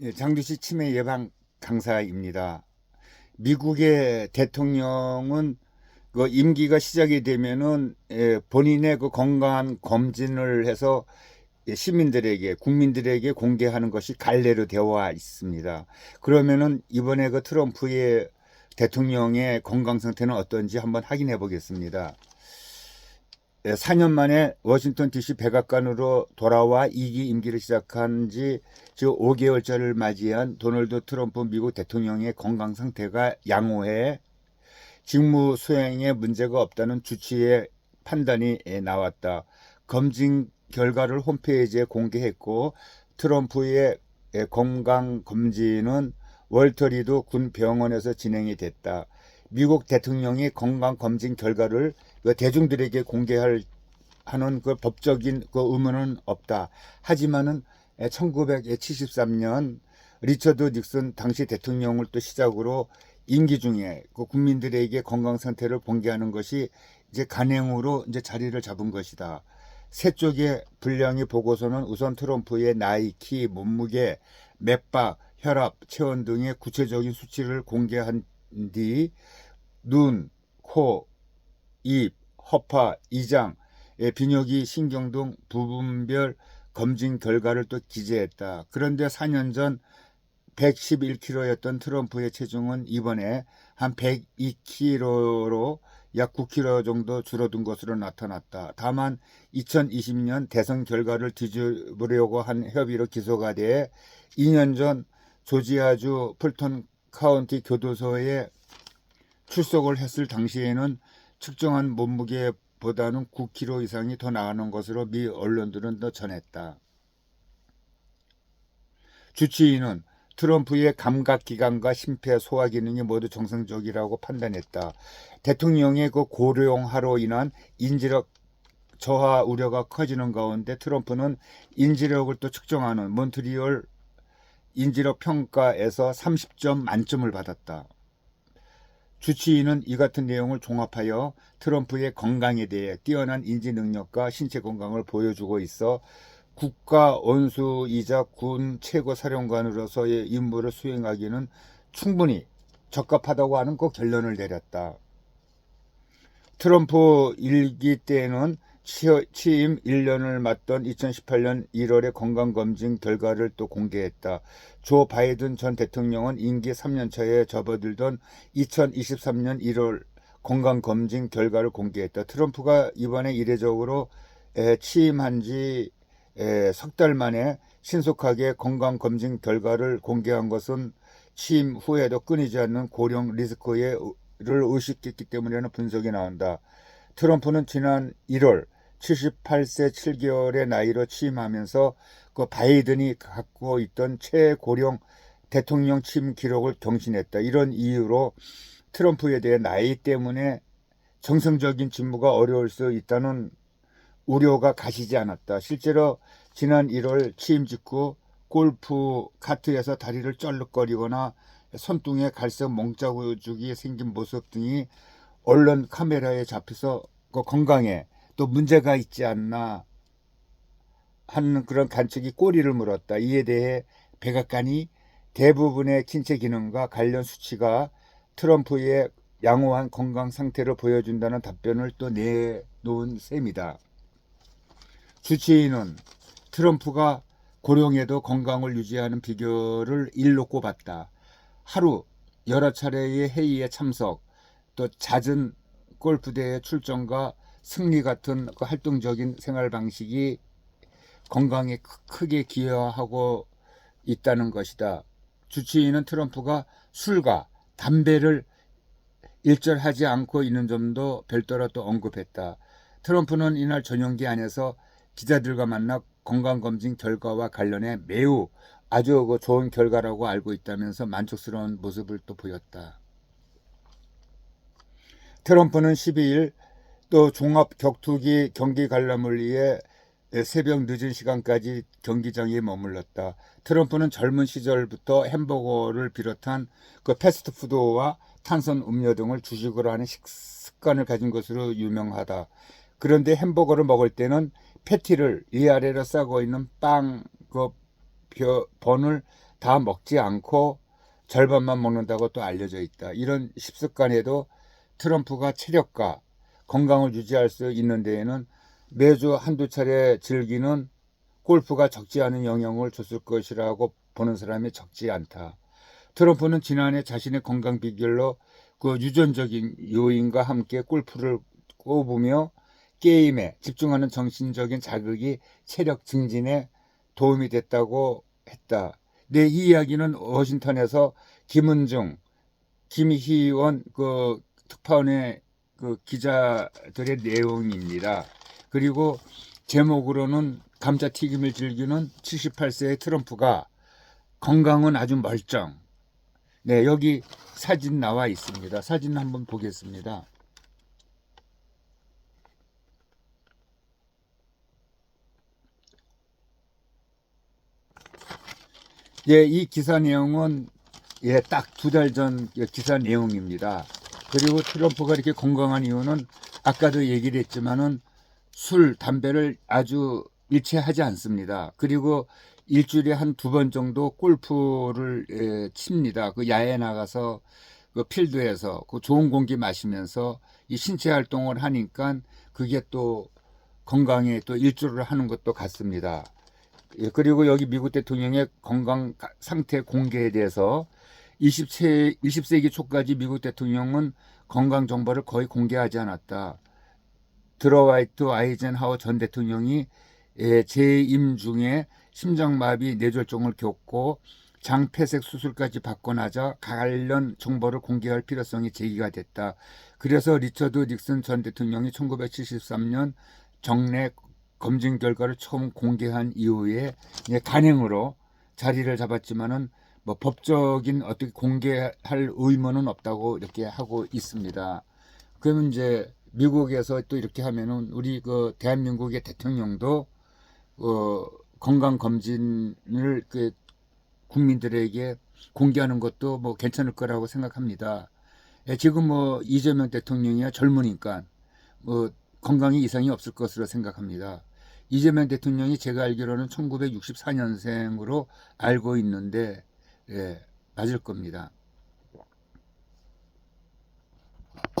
예, 장두시 치매 예방 강사입니다. 미국의 대통령은 그 임기가 시작이 되면은 예, 본인의 그 건강 검진을 해서 예, 시민들에게 국민들에게 공개하는 것이 관례로 되어 있습니다. 그러면은 이번에 그 트럼프의 대통령의 건강 상태는 어떤지 한번 확인해 보겠습니다. 예, 4년 만에 워싱턴 DC 백악관으로 돌아와 2기 임기를 시작한 지 지금 5개월째를 맞이한 도널드 트럼프 미국 대통령의 건강 상태가 양호해 직무 수행에 문제가 없다는 주치의 판단이 예, 나왔다. 검진 결과를 홈페이지에 공개했고 트럼프의 예, 건강 검진은 월터리드 군 병원에서 진행이 됐다. 미국 대통령이 건강 검진 결과를 그 대중들에게 공개할 하는 그 법적인 그 의무는 없다. 하지만은 1973년 리처드 닉슨 당시 대통령을 또 시작으로 임기 중에 그 국민들에게 건강 상태를 공개하는 것이 이제 간행으로 이제 자리를 잡은 것이다. 세 쪽의 분량의 보고서는 우선 트럼프의 나이, 키, 몸무게, 맥박, 혈압, 체온 등의 구체적인 수치를 공개한 뒤 눈, 코, 입, 허파, 이장, 예, 비뇨기, 신경 등 부분별 검진 결과를 또 기재했다. 그런데 4년 전 111kg였던 트럼프의 체중은 이번에 한 102kg로 약 9kg 정도 줄어든 것으로 나타났다. 다만 2020년 대선 결과를 뒤집으려고 한 협의로 기소가 돼 2년 전 조지아주 풀턴 카운티 교도소에 출석을 했을 당시에는 측정한 몸무게보다는 9kg 이상이 더 나가는 것으로 미 언론들은 더 전했다. 주치의는 트럼프의 감각기관과 심폐 소화 기능이 모두 정상적이라고 판단했다. 대통령의 그 고령화로 인한 인지력 저하 우려가 커지는 가운데 트럼프는 인지력을 또 측정하는 몬트리올 인지력 평가에서 30점 만점을 받았다. 주치의는 이 같은 내용을 종합하여 트럼프의 건강에 대해 뛰어난 인지 능력과 신체 건강을 보여주고 있어 국가 원수이자 군 최고 사령관으로서의 임무를 수행하기는 충분히 적합하다고 하는 그 결론을 내렸다. 트럼프 일기 때는 취임 1년을 맞던 2018년 1월의 건강검진 결과를 또 공개했다. 조 바이든 전 대통령은 임기 3년차에 접어들던 2023년 1월 건강검진 결과를 공개했다. 트럼프가 이번에 이례적으로 취임한 지 석 달 만에 신속하게 건강검진 결과를 공개한 것은 취임 후에도 끊이지 않는 고령 리스크를 의식했기 때문이라는 분석이 나온다. 트럼프는 지난 1월 78세 7개월의 나이로 취임하면서 그 바이든이 갖고 있던 최고령 대통령 취임 기록을 경신했다. 이런 이유로 트럼프에 대해 나이 때문에 정상적인 직무가 어려울 수 있다는 우려가 가시지 않았다. 실제로 지난 1월 취임 직후 골프 카트에서 다리를 쩔룩거리거나 손등에 갈색 멍자국이 생긴 모습 등이 언론 카메라에 잡혀서 그 건강에 또 문제가 있지 않나 하는 그런 관측이 꼬리를 물었다. 이에 대해 백악관이 대부분의 신체 기능과 관련 수치가 트럼프의 양호한 건강 상태를 보여준다는 답변을 또 내놓은 셈이다. 주치의는 트럼프가 고령에도 건강을 유지하는 비결을 일로 꼽았다. 하루 여러 차례의 회의에 참석, 또 잦은 골프대회 출전과 승리 같은 그 활동적인 생활 방식이 건강에 크게 기여하고 있다는 것이다. 주치의는 트럼프가 술과 담배를 일절하지 않고 있는 점도 별도로 또 언급했다. 트럼프는 이날 전용기 안에서 기자들과 만나 건강검진 결과와 관련해 매우 아주 그 좋은 결과라고 알고 있다면서 만족스러운 모습을 또 보였다. 트럼프는 12일 또 종합 격투기 경기 관람을 위해 새벽 늦은 시간까지 경기장에 머물렀다. 트럼프는 젊은 시절부터 햄버거를 비롯한 그 패스트푸드와 탄산 음료 등을 주식으로 하는 식습관을 가진 것으로 유명하다. 그런데 햄버거를 먹을 때는 패티를 위아래로 싸고 있는 빵, 그 번을 다 먹지 않고 절반만 먹는다고 또 알려져 있다. 이런 식습관에도 트럼프가 체력과 건강을 유지할 수 있는 데에는 매주 한두 차례 즐기는 골프가 적지 않은 영향을 줬을 것이라고 보는 사람이 적지 않다. 트럼프는 지난해 자신의 건강 비결로 그 유전적인 요인과 함께 골프를 꼽으며 게임에 집중하는 정신적인 자극이 체력 증진에 도움이 됐다고 했다. 네, 이 이야기는 워싱턴에서 김은중, 김희원 그 특파원의 그 기자들의 내용입니다. 그리고 제목으로는 감자튀김을 즐기는 78세의 트럼프가 건강은 아주 멀쩡. 네, 여기 사진 나와 있습니다. 사진 한번 보겠습니다. 예, 이 기사 내용은 예, 딱 두 달 전 기사 내용입니다. 그리고 트럼프가 이렇게 건강한 이유는 아까도 얘기를 했지만은 술, 담배를 아주 일체하지 않습니다. 그리고 일주일에 한 두 번 정도 골프를 예, 칩니다. 그 야외 나가서 그 필드에서 그 좋은 공기 마시면서 이 신체 활동을 하니까 그게 또 건강에 또 일조를 하는 것도 같습니다. 예, 그리고 여기 미국 대통령의 건강 가- 상태 공개에 대해서 20세, 20세기 초까지 미국 대통령은 건강 정보를 거의 공개하지 않았다. 드러와이트 아이젠하워 전 대통령이 예, 재임 중에 심장마비 뇌졸중을 겪고 장폐색 수술까지 받고 나자 관련 정보를 공개할 필요성이 제기가 됐다. 그래서 리처드 닉슨 전 대통령이 1973년 정례 검진 결과를 처음 공개한 이후에 간행으로 자리를 잡았지만은 뭐 법적인 어떻게 공개할 의무는 없다고 이렇게 하고 있습니다. 그러면 이제 미국에서 또 이렇게 하면은 우리 그 대한민국의 대통령도 어 건강 검진을 그 국민들에게 공개하는 것도 뭐 괜찮을 거라고 생각합니다. 예, 지금 뭐 이재명 대통령이야 젊으니까 뭐 건강에 이상이 없을 것으로 생각합니다. 이재명 대통령이 제가 알기로는 1964년생으로 알고 있는데 예, 맞을 겁니다.